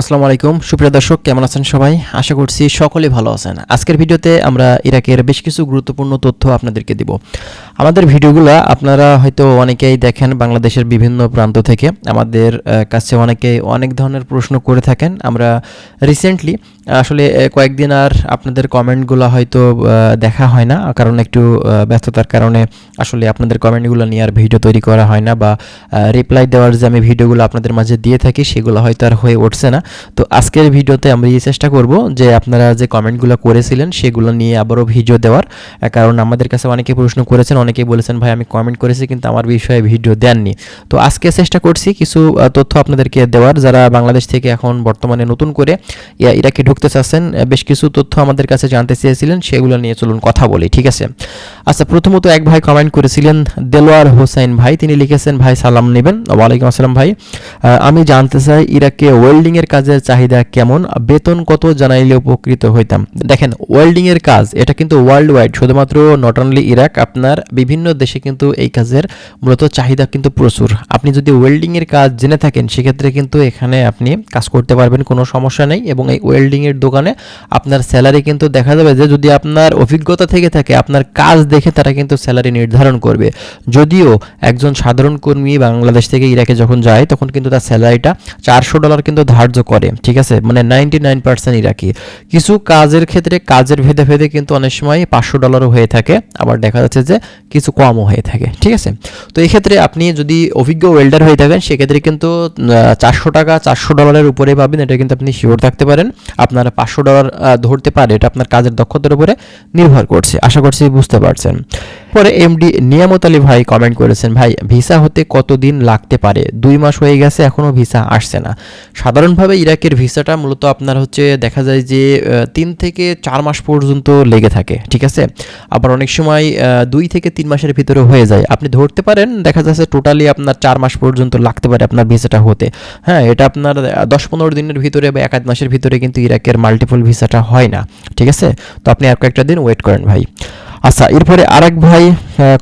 আসসালামু আলাইকুম। সুপ্রিয় দর্শক, কেমন আছেন সবাই? আশা করছি সকলে ভালো আছেন। আজকের ভিডিওতে আমরা ইরাকের বেশ কিছু গুরুত্বপূর্ণ তথ্য আপনাদেরকে দিব। আমাদের ভিডিওগুলো আপনারা হয়তো অনেকেই দেখেন বাংলাদেশের বিভিন্ন প্রান্ত থেকে। আমাদের কাছে অনেকেই অনেক ধরনের প্রশ্ন করে থাকেন। আমরা রিসেন্টলি আসলে কয়েকদিন আর আপনাদের কমেন্টগুলো হয়তো দেখা হয় না। কারণ একটু ব্যস্ততার কারণে আসলে আপনাদের কমেন্টগুলো নিয়ে আর ভিডিও তৈরি করা হয় না বা রিপ্লাই দেওয়ার যে আমি ভিডিওগুলো আপনাদের মাঝে দিয়ে থাকি, সেগুলো হয়তো আর হয়ে উঠছে না। তো আজকের ভিডিওতে আমরা এই চেষ্টা করব যে আপনারা যে কমেন্টগুলো করেছিলেন, সেগুলো নিয়ে আবারও ভিডিও দেওয়ার। কারণ আমাদের কাছে অনেকে প্রশ্ন করেছেন, অনেকেই বলেছেন, ভাই, আমি কমেন্ট করেছি কিন্তু আমার বিষয়ে ভিডিও দেননি। তো আজকে চেষ্টা করছি কিছু তথ্য আপনাদেরকে দেওয়ার। যারা বাংলাদেশ থেকে এখন বর্তমানে নতুন করে ইরাকে ঢুকতে চাচ্ছেন বেশ কিছু তথ্য আমাদের কাছে জানতে চেয়েছিলেন, সেগুলো নিয়ে চলুন কথা বলি, ঠিক আছে? আচ্ছা প্রথমত এক ভাই কমেন্ট করেছিলেন, দেলোয়ার হোসেন ভাই, তিনি লিখেছেন, ভাই, সালাম নেবেন। ওয়ালাইকুম আসসালাম ভাই। আমি জানতে চাই, ইরাকে ওয়েল্ডিং এর কাজের চাহিদা কেমন? বেতন কত জানাইলে উপকৃত হইতাম? দেখেন ওয়েল্ডিং এর কাজ, এটা কিন্তু ওয়ার্ল্ড ওয়াইড শুধুমাত্র নট অনলি ইরাক আপনার বিভিন্ন দেশে কিন্তু এই কাজের মূলত চাহিদা কিন্তু প্রচুর। আপনি যদি ওয়েল্ডিং এর কাজ জেনে থাকেন, সেক্ষেত্রে কিন্তু এখানে আপনি কাজ করতে পারবেন, কোনো সমস্যা নেই। এবং এই ওয়েল্ডিং এর দোকানে আপনার স্যালারি কিন্তু দেখা যাবে যে, যদি আপনার অভিজ্ঞতা থেকে থাকে, আপনার কাজ দেখে তারা কিন্তু স্যালারি নির্ধারণ করবে। যদিও একজন সাধারণ কর্মী বাংলাদেশ থেকে ইরাকে যখন যায়, তখন কিন্তু তার স্যালারিটা চারশো ডলার কিন্তু ধার্য করে, ঠিক আছে? মানে নাইনটি নাইন পার্সেন্ট ইরাকি কিছু কাজের ক্ষেত্রে কাজের ভেদে ভেদে কিন্তু অনেক সময় পাঁচশো ডলারও হয়ে থাকে, আবার দেখা যাচ্ছে যে কিছু কমও হয়ে থাকে, ঠিক আছে? তো এই ক্ষেত্রে আপনি যদি অভিজ্ঞ ওয়েল্ডার হয়ে থাকেন, সেক্ষেত্রে কিন্তু চারশো টাকা, চারশো ডলারের উপরে পাবেন, এটা কিন্তু আপনি শিওর থাকতে পারেন। আপনার পাঁচশো ডলার ধরতে পারে, এটা আপনার কাজের দক্ষতার উপরে নির্ভর করছে, আশা করছি বুঝতে পারছেন। পরে এমডি নিয়ামত আলী ভাই কমেন্ট করেছেন, ভাই, ভিসা হতে কতদিন লাগতে পারে? দুই মাস হয়ে গেছে এখনও ভিসা আসছে না। সাধারণভাবে ইরাকের ভিসাটা মূলত আপনার হচ্ছে দেখা যায় যে তিন থেকে চার মাস পর্যন্ত লেগে থাকে, ঠিক আছে? আবার অনেক সময় দুই থেকে তিন মাসের ভিতরে হয়ে যায়। আপনি ধরতে পারেন, দেখা যাচ্ছে টোটালি আপনার চার মাস পর্যন্ত লাগতে পারে আপনার ভিসাটা হতে। হ্যাঁ এটা আপনার দশ পনেরো দিনের ভিতরে বা এক আধ মাসের ভিতরে কিন্তু ইরাকের মাল্টিপল ভিসাটা হয় না, ঠিক আছে? তো আপনি আর কয়েকটা দিন ওয়েট করেন ভাই। আচ্ছা এরপরে আরেক ভাই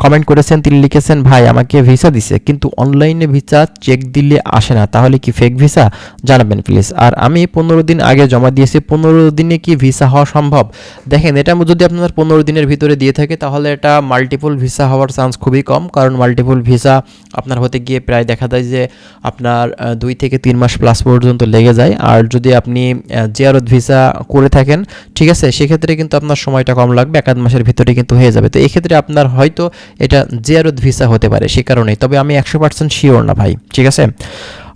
কমেন্ট করেছেন, তিনি লিখেছেন, ভাই, আমাকে ভিসা দিছে, কিন্তু অনলাইনে ভিসা চেক দিলে আসে না, তাহলে কি ফেক ভিসা জানাবেন প্লিজ আর আমি পনেরো দিন আগে জমা দিয়েছি, পনেরো দিনে কি ভিসা হওয়া সম্ভব? দেখেন, এটা যদি আপনার পনেরো দিনের ভিতরে দিয়ে থাকে, তাহলে এটা মাল্টিপল ভিসা হওয়ার চান্স খুবই কম, কারণ মাল্টিপল ভিসা আপনার হতে গিয়ে প্রায় দেখা যায় যে আপনার দুই থেকে তিন মাস প্লাস পর্যন্ত লেগে যায়। আর যদি আপনি জিয়ারত ভিসা করে থাকেন, ঠিক আছে, সেক্ষেত্রে কিন্তু আপনার সময়টা কম লাগবে, এক আধ মাসের ভিতরে কিন্তু হয়ে যাবে। তো এক্ষেত্রে আপনার হয়তো এটা জিয়ারত ভিসা হতে পারে, সে কারণে তবে আমি একশো পার্সেন্ট শিওর না ভাই, ঠিক আছে?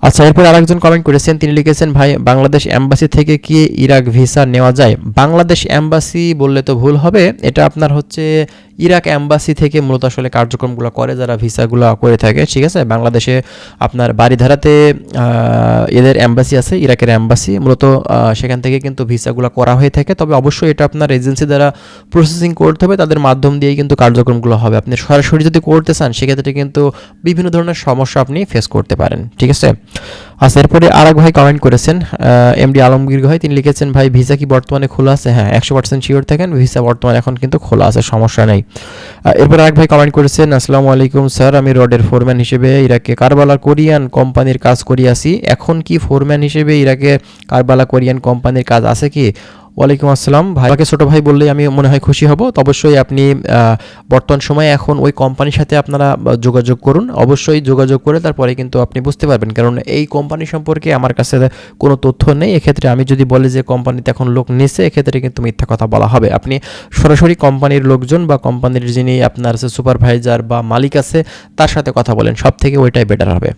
আচ্ছা এরপর আরেকজন কমেন্ট করেছেন, তিনি লিখেছেন, ভাই, বাংলাদেশ এম্বাসি থেকে কি ইরাক ভিসা নেওয়া যায়? বাংলাদেশ এম্বাসি বললে তো ভুল হবে, এটা আপনার হচ্ছে ইরাক অ্যাম্বাসি থেকে মূলত আসলে কার্যক্রমগুলো করে, যারা ভিসাগুলো করে থাকে, ঠিক আছে? বাংলাদেশে আপনার বাড়িধারাতে এদের অ্যাম্বাসি আছে, ইরাকের অ্যাম্বাসি মূলত সেখান থেকে কিন্তু ভিসাগুলো করা হয়ে থাকে। তবে অবশ্যই এটা আপনার এজেন্সি দ্বারা প্রসেসিং করতে হবে, তাদের মাধ্যম দিয়েই কিন্তু কার্যক্রমগুলো হবে। আপনি সরাসরি যদি করতে চান, সেক্ষেত্রে কিন্তু বিভিন্ন ধরনের সমস্যা আপনি ফেস করতে পারেন, ঠিক আছে? আচ্ছা এরপরে আরেক ভাই কমেন্ট করেছেন এম ডি আলমগীর ভাই, তিনি লিখেছেন, ভাই ভিসা কি বর্তমানে খোলা আছে? হ্যাঁ একশো পার্সেন্ট শিওর থাকেন ভিসা বর্তমানে এখন কিন্তু খোলা আছে, সমস্যা নেই। এরপর আরেক ভাই কমেন্ট করেছেন, আসসালামু আলাইকুম স্যার, আমি রডের ফোরম্যান হিসেবে ইরাকে কারবালা কোরিয়ান কোম্পানির কাজ করিয়াছি, এখন কি ফোরম্যান হিসেবে ইরাকে কারবালা কোরিয়ান কোম্পানির কাজ আছে কি? ওয়ালাইকুম আসসালাম। ভাই, আমাকে ছোটো ভাই বললেই আমি মনে হয় খুশি হব। তো অবশ্যই আপনি বর্তমান সময়ে এখন ওই কোম্পানির সাথে আপনারা যোগাযোগ করুন। অবশ্যই যোগাযোগ করে তারপরে কিন্তু আপনি বুঝতে পারবেন। কারণ এই কোম্পানি সম্পর্কে আমার কাছে কোনো তথ্য নেই। এক্ষেত্রে আমি যদি বলি যে কোম্পানিতে এখন লোক নিছে, এক্ষেত্রে কিন্তু মিথ্যা কথা বলা হবে। আপনি সরাসরি কোম্পানির লোকজন বা কোম্পানির যিনি আপনার সুপারভাইজার বা মালিক আছে, তার সাথে কথা বলেন। সব থেকে ওইটাই বেটার হবে।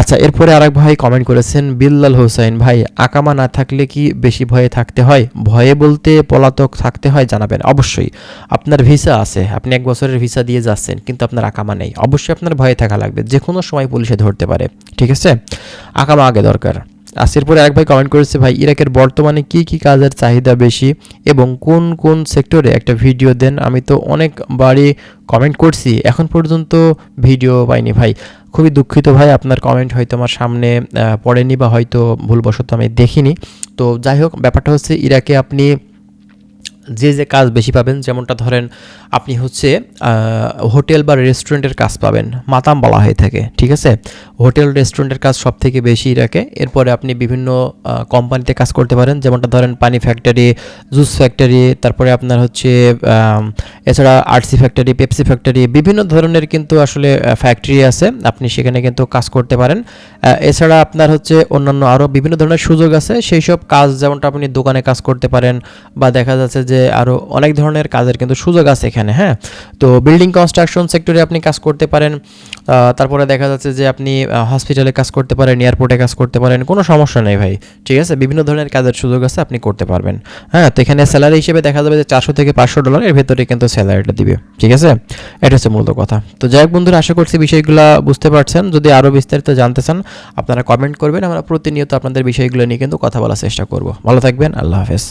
আচ্ছা এরপরে আরেক ভাই কমেন্ট করেছেন, বিল্লাল হোসেন ভাই, আকামা না থাকলে কি বেশি ভয়ে থাকতে হয়? ভয়ে বলতে পলাতক থাকতে হয় জানাবেন, অবশ্যই। আপনার ভিসা আছে, আপনি এক বছরের ভিসা দিয়ে যাচ্ছেন, কিন্তু আপনার আকামা নেই। অবশ্যই আপনার ভয়ে থাকা লাগবে যে কোনো সময় পুলিশে ধরতে পারে, ঠিক আছে? আকামা আগে দরকার। আসির পরে এক ভাই কমেন্ট করেছে, ভাই, ইরাকের বর্তমানে কি কি কাজের চাহিদা বেশি এবং কোন কোন সেক্টরে একটা ভিডিও দেন? আমি তো অনেকবারই কমেন্ট করছি, এখন পর্যন্ত ভিডিও পাইনি ভাই। খুবই দুঃখিত ভাই, আপনার কমেন্ট হয়তো আমার সামনে পড়েনি বা হয়তো ভুলবশত আমি দেখিনি। তো যাই হোক, ব্যাপারটা হচ্ছে ইরাকে আপনি যে যে কাজ বেশি পাবেন, যেমনটা ধরেন আপনি হচ্ছে হোটেল বা রেস্টুরেন্টের কাজ পাবেন, মাতাম বলা হয়ে থাকে, ঠিক আছে? হোটেল রেস্টুরেন্টের কাজ সব থেকে বেশি রাখে। এরপরে আপনি বিভিন্ন কোম্পানিতে কাজ করতে পারেন, যেমনটা ধরেন পানি ফ্যাক্টরি জুস ফ্যাক্টরি তারপরে আপনার হচ্ছে এছাড়া আরসি ফ্যাক্টরি পেপসি ফ্যাক্টরি বিভিন্ন ধরনের কিন্তু আসলে ফ্যাক্টরি আছে। আপনি সেখানে কিন্তু কাজ করতে পারেন। এছাড়া আপনার হচ্ছে অন্যান্য আরও বিভিন্ন ধরনের সুযোগ আছে। সেই সব কাজ যেমনটা আপনি দোকানে কাজ করতে পারেন বা দেখা যাচ্ছে যে আরও অনেক ধরনের কাজের কিন্তু সুযোগ আছে এখানে হ্যাঁ? তো বিল্ডিং কনস্ট্রাকশন সেক্টরে আপনি কাজ করতে পারেন তারপরে দেখা যাচ্ছে যে আপনি হসপিটালে কাজ করতে পারেন এয়ারপোর্টে কাজ করতে পারেন, কোনো সমস্যা নেই ভাই, ঠিক আছে? বিভিন্ন ধরনের কাজের সুযোগ আছে, আপনি করতে পারবেন হ্যাঁ? তো এখানে স্যালারি হিসেবে দেখা যাবে যে চারশো থেকে পাঁচশো ডলারের ভেতরে কিন্তু স্যালারিটা দিবে, ঠিক আছে? এটা হচ্ছে মূলত কথা। তো যাই হোক বন্ধুরা, আশা করছি বিষয়গুলো বুঝতে পারছেন। যদি আরও বিস্তারিত জানতে চান, আপনারা কমেন্ট করবেন, আমরা প্রতিনিয়ত আপনাদের বিষয়গুলো নিয়ে কিন্তু কথা বলার চেষ্টা করব। ভালো থাকবেন, আল্লাহ হাফেজ।